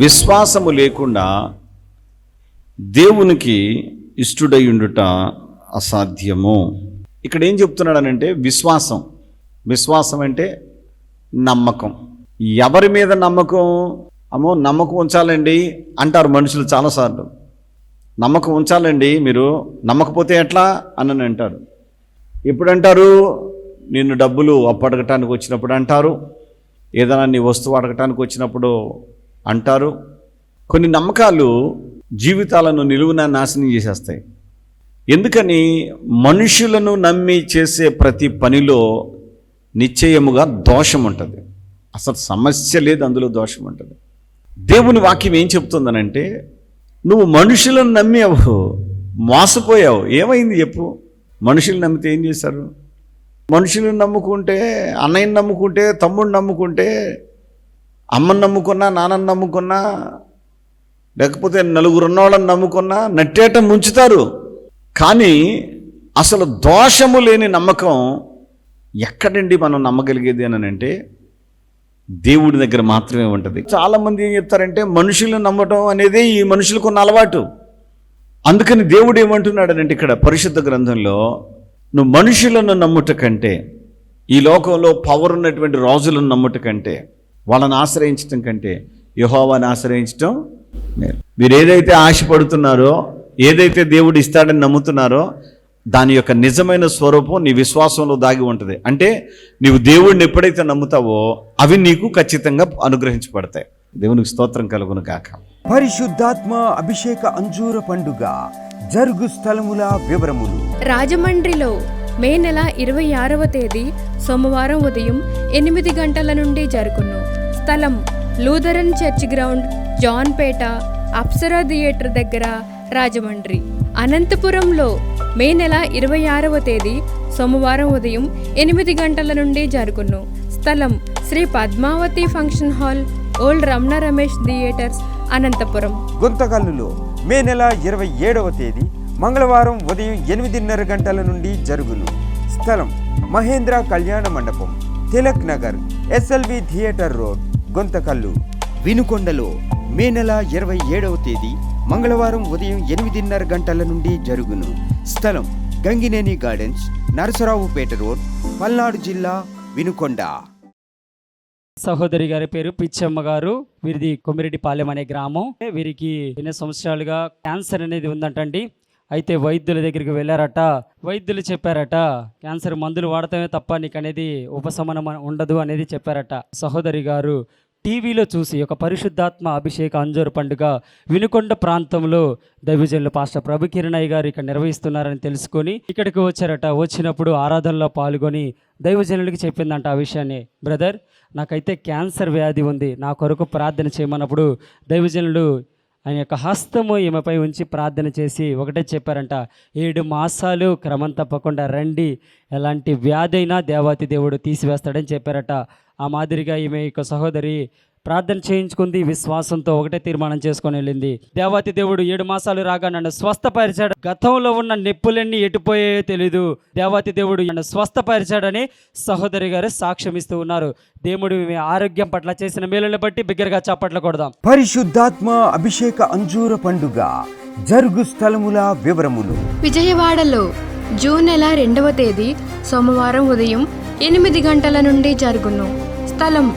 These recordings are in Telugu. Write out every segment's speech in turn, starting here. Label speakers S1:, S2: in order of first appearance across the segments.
S1: విశ్వాసము లేకుండా దేవునికి ఇష్టడై ఉండుట అసాధ్యము. ఇక్కడ ఏం చెప్తున్నాడనంటే విశ్వాసం. విశ్వాసం అంటే నమ్మకం. ఎవరి మీద నమ్మకం? అమ్మో నమ్మకం ఉంచాలండి అంటారు మనుషులు చాలాసార్లు. నమ్మకం ఉంచాలండి మీరు నమ్మకపోతే ఎట్లా? అని అంటారు. ఎప్పుడు అంటారు నిన్ను డబ్బులు అప్పడగటానికి వచ్చినప్పుడు అంటారు. ఏదైనా నీ వస్తువు అడగటానికి వచ్చినప్పుడు అంటారు. కొన్ని నమ్మకాలు జీవితాలను నిలువున నాశనం చేసేస్తాయి. ఎందుకని? మనుషులను నమ్మి చేసే ప్రతి పనిలో నిశ్చయముగా దోషం ఉంటుంది. అసలు సమస్య లేదు అందులో దోషం ఉంటుంది. దేవుని వాక్యం ఏం చెప్తుందనంటే నువ్వు మనుషులను నమ్మేవు మోసపోయావు. ఏమైంది చెప్పు? మనుషులు నమ్మితే ఏం చేశారు మనుషులను నమ్ముకుంటే అన్నయ్యని నమ్ముకుంటే తమ్ముడిని నమ్ముకుంటే అమ్మని నమ్ముకున్నా నాన్నని నమ్ముకున్నా లేకపోతే నలుగురు ఉన్నవాళ్ళని నమ్ముకున్నా నట్టేట ముంచుతారు. కానీ అసలు దోషము లేని నమ్మకం ఎక్కడండి మనం నమ్మగలిగేది అని అంటే దేవుడి దగ్గర మాత్రమే ఉంటుంది. చాలామంది ఏం చెప్తారంటే మనుషులను నమ్మటం అనేది ఈ మనుషులకు ఉన్న అలవాటు. అందుకని దేవుడు ఏమంటున్నాడనంటే ఇక్కడ పరిశుద్ధ గ్రంథంలో నువ్వు మనుషులను నమ్ముట కంటే ఈ లోకంలో పవర్ ఉన్నటువంటి రాజులను నమ్ముట కంటే వాళ్ళని ఆశ్రయించటం కంటే యహోవాని ఆశ్రయించటం మేలు. మీరు ఏదైతే ఆశపడుతున్నారో ఏదైతే దేవుడు ఇస్తాడని నమ్ముతున్నారో దాని యొక్క నిజమైన స్వరూపం నీ విశ్వాసంలో దాగి ఉంటుంది. అంటే నీవు దేవుడిని ఎప్పుడైతే నమ్ముతావో అవి నీకు ఖచ్చితంగా అనుగ్రహించబడతాయి. దేవునికి స్తోత్రం కలుగును కాక
S2: పరిశుద్ధాత్మ అభిషేక అంజూర పండుగ జరుగు స్థలముల వివరములు.
S3: రాజమండ్రిలో మే నెల ఇరవై ఆరవ తేదీ సోమవారం ఉదయం ఎనిమిది గంటల నుండి జరుగును. స్థలం Lutheran church ground Janpeta Apsara theatre దగ్గర రాజమండ్రి. అనంతపురంలో మే నెల ఇరవై ఆరవ తేదీ సోమవారం ఉదయం ఎనిమిది గంటల నుండి జరుగును. స్థలం Shri Padmavathi function hall old Ramana Ramesh theatres Anantapur.
S2: గుంతకల్లులో May నెల ఇరవై ఏడవ తేదీ మంగళవారం ఉదయం ఎనిమిదిన్నర గంటల నుండి జరుగును. స్థలం మహేంద్ర కళ్యాణ మండపం Tilak Nagar SLV theatre road Guntakal. వినుకొండలో May నెల ఇరవై ఏడవ తేదీ మంగళవారం ఉదయం ఎనిమిదిన్నర గంటల నుండి జరుగును. స్థలం గంగినేని గార్డెన్స్ నరసరావుపేట రోడ్ పల్నాడు జిల్లా వినుకొండ.
S4: సహోదరి గారి పేరు పిచ్చమ్మ గారు. వీరిది కొమిరెడ్డిపాలెం అనే గ్రామం. వీరికి ఎన్నో సంవత్సరాలుగా క్యాన్సర్ అనేది ఉందంటండి. అయితే వైద్యుల దగ్గరికి వెళ్ళారట. వైద్యులు చెప్పారట క్యాన్సర్ మందులు వాడటమే తప్ప నీకు అనేది ఉపశమనం ఉండదు అనేది చెప్పారట. సహోదరి గారు టీవీలో చూసి ఒక పరిశుద్ధాత్మ అభిషేక అంజూరు పండుగ వినుకొండ ప్రాంతంలో దైవజనులు పాస్టర్ ప్రభు కిరణయ్య గారు ఇక్కడ నిర్వహిస్తున్నారని తెలుసుకొని ఇక్కడికి వచ్చారట. వచ్చినప్పుడు ఆరాధనలో పాల్గొని దైవజనులకి చెప్పిందంట ఆ విషయాన్ని. బ్రదర్ నాకైతే క్యాన్సర్ వ్యాధి ఉంది. నా కొరకు ప్రార్థన చేయమన్నప్పుడు దైవజనులు ఆయన యొక్క హస్తము ఈమెపై ఉంచి ప్రార్థన చేసి ఒకటే చెప్పారంట ఏడు మాసాలు క్రమం తప్పకుండా రండి ఎలాంటి వ్యాధి అయినా దేవాతి దేవుడు తీసివేస్తాడని చెప్పారట. ఆ మాదిరిగా ఈమె యొక్క సహోదరి ప్రార్థన చేయించుకుంది విశ్వాసంతో ఒకటే తీర్మానం చేసుకొని వెళ్ళింది. దేవాతి దేవుడు ఏడు మాసాలు రాగా నన్ను స్వస్థపరిచాడు. గతంలో ఉన్న నొప్పులన్నీ ఎటుపోయాయో తెలీదు. దేవాతి దేవుడు నన్ను స్వస్థపరిచాడని సహోదరి గారు సాక్ష్యం ఇస్తూ ఉన్నారు. దేవుడు ఆరోగ్యం పట్ల చేసిన మేలుని బట్టి బిగ్గరగా చప్పట్లు కొడదాం.
S2: పరిశుద్ధాత్మ అభిషేక అంజూర పండుగ జరుగు స్థలముల వివరములు.
S3: విజయవాడలో జూన్ నెల రెండవ తేదీ సోమవారం ఉదయం ఎనిమిది గంటల నుండి జరుగును. స్థలం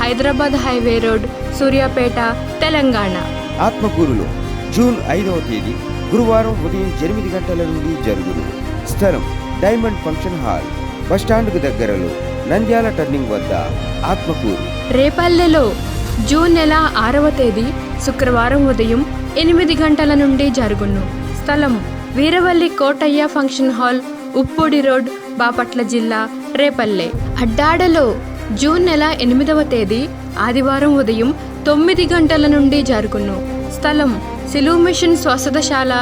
S3: హైదరాబాద్ హైవే రోడ్ సూర్యాపేట తెలంగాణ.
S2: ఆత్మకూరులో జూన్ ఐదవ తేదీ గురువారం ఉదయం ఎనిమిది గంటల నుండి జరుగును. స్థలం డైమండ్ ఫంక్షన్ హాల్ బస్టాండ్కు దగ్గరలో నంద్యాల టర్నింగ్ వద్ద ఆత్మకూరు.
S3: రేపల్లెలో జూన్ నెల ఆరవ తేదీ శుక్రవారం ఉదయం ఎనిమిది గంటల నుండి జరుగును. స్థలం Veeravalli Kotaiah function hall Uppodi road Bapatla జిల్లా రేపల్లె. అడ్డాడలో జూన్ నెల ఎనిమిదవ తేదీ ఆదివారం ఉదయం తొమ్మిది గంటల నుండి జరుగును స్థలం సిలువు మిషన్ స్వస్థతశాల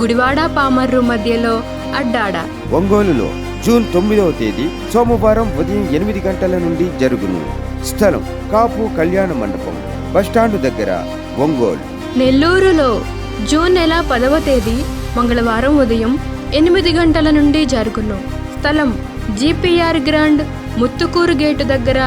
S3: గుడివాడ పామర్రు మధ్యలో అడ్డాడ.
S2: ఒంగోలులో జూన్ తొమ్మిదవ తేదీ సోమవారం ఉదయం ఎనిమిది గంటల నుండి జరుగును. స్థలం కాపు కళ్యాణ మండపం. బస్టాండు దగ్గర ఒంగోలు.
S3: నెల్లూరులో జూన్ నెల పదవ తేదీ మంగళవారం ఉదయం ఎనిమిది గంటల నుండి జరుగును స్థలం జీపీఆర్ గ్రాండ్ ముత్తుకూరు గేటు దగ్గర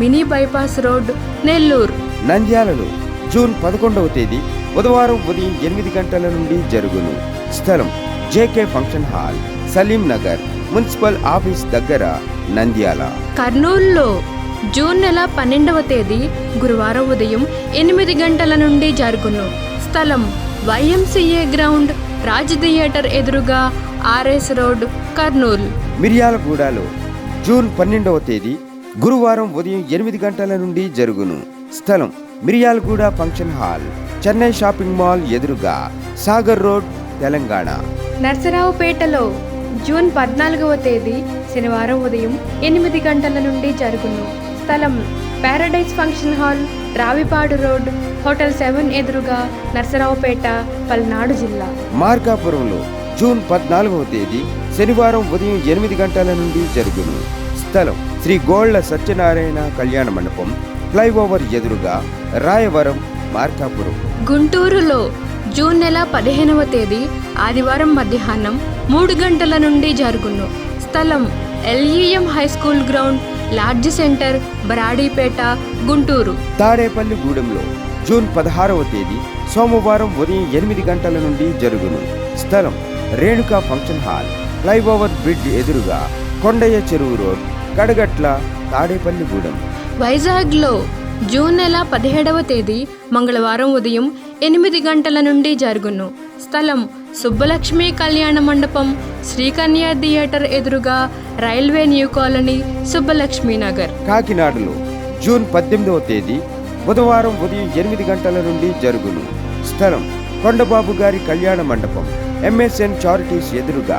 S3: మినీ బైపాస్ రోడ్ నెల్లూరు.
S2: నంద్యాలలో జూన్ పదకొండవ తేదీ బుధవారం ఉదయం ఎనిమిది గంటల నుండి జరుగును. స్థలం JK function hall Salim Nagar municipal office దగ్గర నంద్యాల.
S3: కర్నూలులో జూన్ నెల పన్నెండవ తేదీ గురువారం ఉదయం ఎనిమిది గంటల నుండి జరుగును. స్థలం వైఎంసీఏ గ్రౌండ్ రాజ్ థియేటర్ ఎదురుగా ఆర్ఎస్ రోడ్ కర్నూలు.
S2: మిర్యాలగూడలో జూన్ పన్నెండవ తేదీ గురువారం ఉదయం ఎనిమిది గంటల నుండి జరుగును. స్థలం Miryalaguda function hall Chennai shopping mall ఎదురుగా సాగర్ రోడ్ తెలంగాణ.
S3: నర్సరావుపేటలో జూన్ పద్నాలుగవ తేదీ శనివారం ఉదయం ఎనిమిది గంటల నుండి జరుగును. స్థలం paradise function hall Ravipadu road hotel seven ఎదురుగా నర్సరావుపేట పల్నాడు జిల్లా.
S2: మార్కాపురంలో జూన్ పద్నాలుగవ తేదీ శనివారం ఉదయం ఎనిమిది గంటల నుండి జరుగును. స్థలం శ్రీ గోళ్ళ సత్యనారాయణ కళ్యాణ మండపం ఫ్లైఓవర్ ఎదురుగా రాయవరం మార్కాపురం.
S3: గుంటూరులో జూన్ నెల పదిహేనవ తేదీ ఆదివారం మధ్యాహ్నం మూడు గంటల నుండి జరుగును. స్థలం LEM high school ground lodge centre Brodipet Guntur.
S2: Tadepalli గూడెంలో June పదహారవ తేదీ సోమవారం ఉదయం ఎనిమిది గంటల నుండి జరుగును. స్థలం Renuka function hall. Flyover bridge ఎదురుగా కొండయ్య చెరువు రోడ్ కడగట్ల తాడేపల్లి గూడెం.
S3: వైజాగ్లో జూన్ నెల పదిహేడవ తేదీ మంగళవారం ఉదయం ఎనిమిది గంటల నుండి జరుగును. స్థలం సుబ్బలక్ష్మి కళ్యాణ మండపం శ్రీకన్య థియేటర్ ఎదురుగా railway new colony Subbalakshmi Nagar
S2: కాకినాడలో జూన్ పద్దెనిమిదవ తేదీ బుధవారం ఉదయం ఎనిమిది గంటల నుండి జరుగును. స్థలం కొండబాబు గారి కళ్యాణ మండపం ఎంఎస్ఎన్ చారిటీస్ ఎదురుగా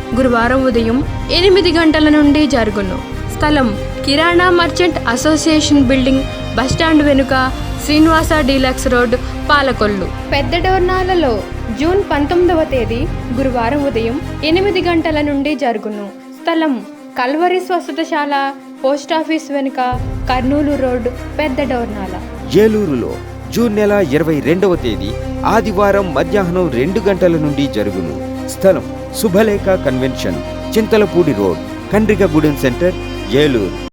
S3: గురువారం ఉదయం ఎనిమిది గంటల నుండి జరుగును. స్థలం కిరాణా merchant association building bus stand వెనుక శ్రీనివాస డీలక్స్ రోడ్ పాలకొల్లు. పెద్ద డోర్నాలలో జూన్ పంతొమ్మిదవ తేదీ గురువారం ఉదయం ఎనిమిది గంటల నుండి జరుగును. స్థలం కల్వరి స్వస్థతశాల పోస్టాఫీస్ వెనుక కర్నూలు రోడ్ పెద్ద డోర్నాల.
S2: ఏలూరులో జూన్ నెల ఇరవై రెండవ తేదీ ఆదివారం మధ్యాహ్నం రెండు గంటల నుండి జరుగును. స్థలం Shubhalekha convention Chintalapudi road Kandrikagudem centre Eluru.